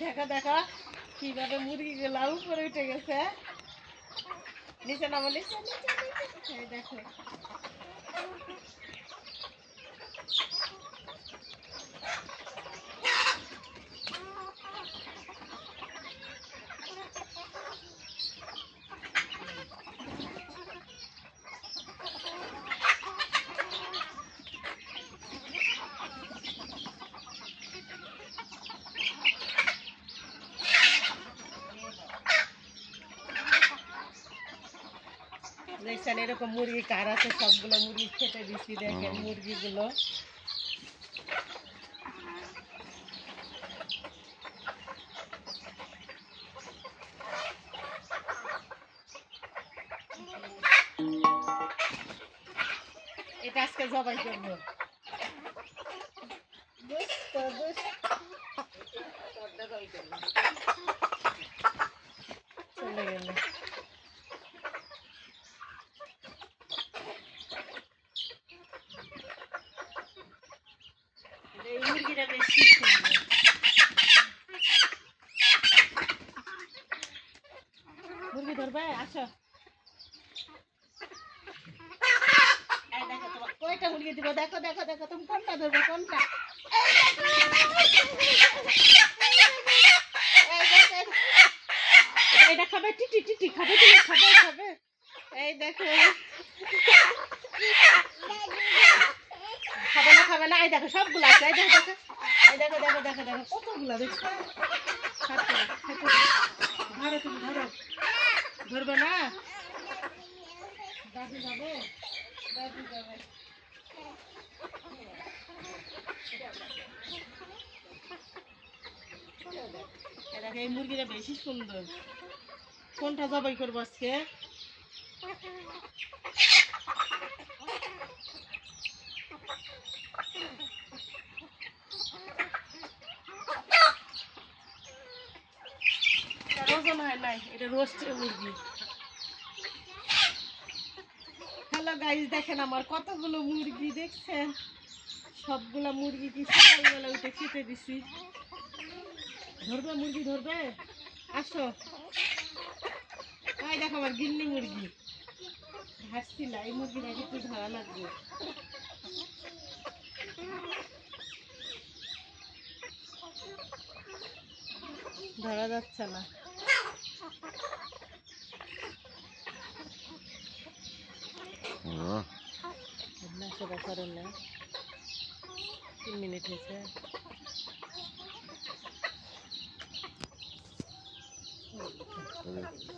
দেখা দেখা কীভাবে মুরগি গুলা উপরে উঠে গেছে। নিচে নামো নিচে নিচে এই দেখো এরকম মুরগি কার আছে? সবগুলো মুরগি খেতে দিচ্ছি দেখেন মুরগিগুলো। এটা আজকে জবাই করব। মুরগিটা বেশি। মুরগি ধরবে? আসো। কয়টা মুরগি দিব? দেখো দেখো দেখো তুমি কোনটা ধরবে কোনটা। এটা- এটা খাবে? টিটি টিটি খাবে তুমি খাবে খাবে। এই দেখো। খাবে না খাবে দেখো সবগুলো আছে এই দেখো দেখো দেখো দেখো দেখো দেখো কতগুলো না। ধরো তুমি ধরো। ধরবে না? দাদু যাবে? দাদু যাবে। দেখো, এই মুরগিটা বেশি সুন্দর। কোনটা জবাই করব আজকে? ওজন হয় মুরগি। হ্যালো গাইজ দেখেন আমার কতগুলো মুরগি, দেখছেন? সবগুলা মুরগি কি সকালবেলা উঠে খেতে দিছি। ধরবে মুরগি, ধরবে? আসো। এই দেখো আমার গিন্নি মুরগি। হাসছিল এই মুরগিটা একটু ধরা লাগবে। ধরা যাচ্ছে না। अपना से बसा रहना तीन मिनट है सर Okay.